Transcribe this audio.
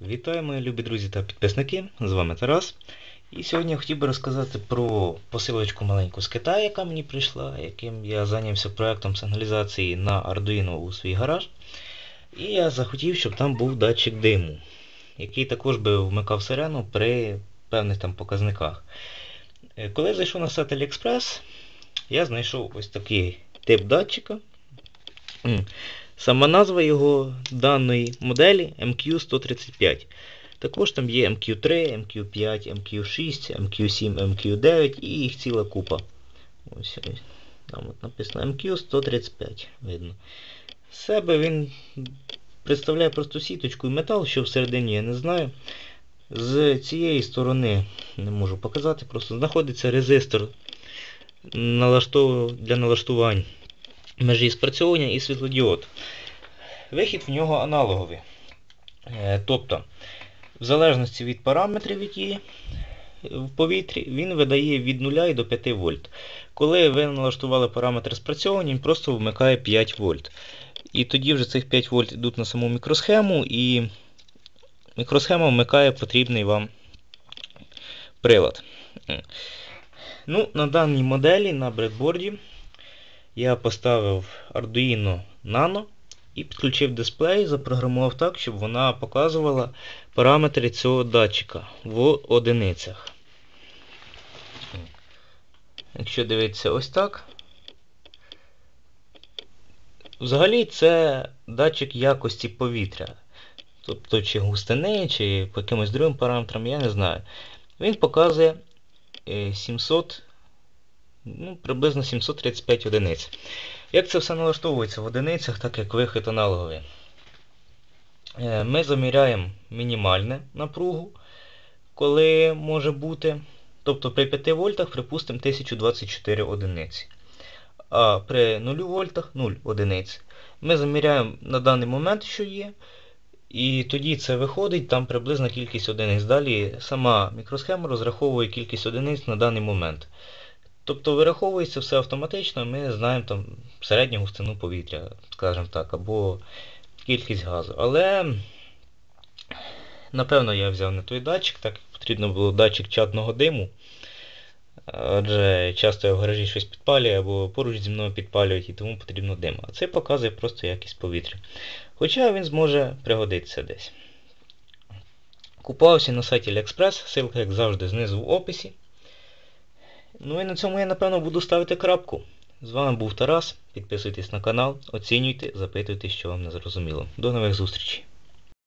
Вітаю, мої любі друзі та підписники. З вами Тарас. І сьогодні я хотів би розказати про посилочку маленьку з Китаю, яка мені прийшла, яким я зайнявся проєктом сигналізації на Arduino у свій гараж. І я захотів, щоб там був датчик диму, який також би вмикав сирену при певних там показниках. Е, Коли я зайшов на сайт AliExpress, я знайшов ось такий тип датчика. Сама назва його даної моделі MQ135. Також там є MQ3, MQ5, MQ6, MQ7, MQ9 і їх ціла купа. Ось ось. Там от написано MQ135. Видно. З себе він представляє просто сіточку і метал, що всередині я не знаю. З цієї сторони, не можу показати, просто знаходиться резистор для налаштувань межі спрацьовування і світлодіод. Вихід в нього аналоговий. Е, Тобто, в залежності від параметрів, які в повітрі, він видає від 0 до 5 вольт. Коли ви налаштували параметри спрацьовування, він просто вмикає 5 вольт. І тоді вже цих 5 вольт йдуть на саму мікросхему, і мікросхема вмикає потрібний вам прилад. Ну, На даній моделі на бредборді я поставив Arduino Nano і підключив дисплей, запрограмував так, щоб вона показувала параметри цього датчика в одиницях. Якщо дивитися ось так. Взагалі це датчик якості повітря. Тобто чи густини, чи по якимось другим параметрам, я не знаю. Він показує 700 ну, приблизно 735 одиниць. Як це все налаштовується в одиницях, так як вихід аналоговий? Е, Ми заміряємо мінімальне напругу, коли може бути. Тобто при 5 вольтах, припустимо, 1024 одиниці. А при 0 вольтах 0 одиниць. Ми заміряємо на даний момент, що є. І тоді це виходить, там приблизна кількість одиниць. Далі сама мікросхема розраховує кількість одиниць на даний момент. Тобто вираховується все автоматично, ми знаємо там середню густину повітря, скажімо так, або кількість газу. Але, напевно, я взяв не той датчик, так як потрібно було датчик чатного диму. Адже часто я в гаражі щось підпалюю, або поруч зі мною підпалюють і тому потрібно дим. А це показує просто якість повітря. Хоча він зможе пригодитися десь. Купувався на сайті AliExpress, ссылка, як завжди, знизу в описі. Ну і на цьому я напевно буду ставити крапку. З вами був Тарас. Підписуйтесь на канал, оцінюйте, запитуйте, що вам не зрозуміло. До нових зустрічей!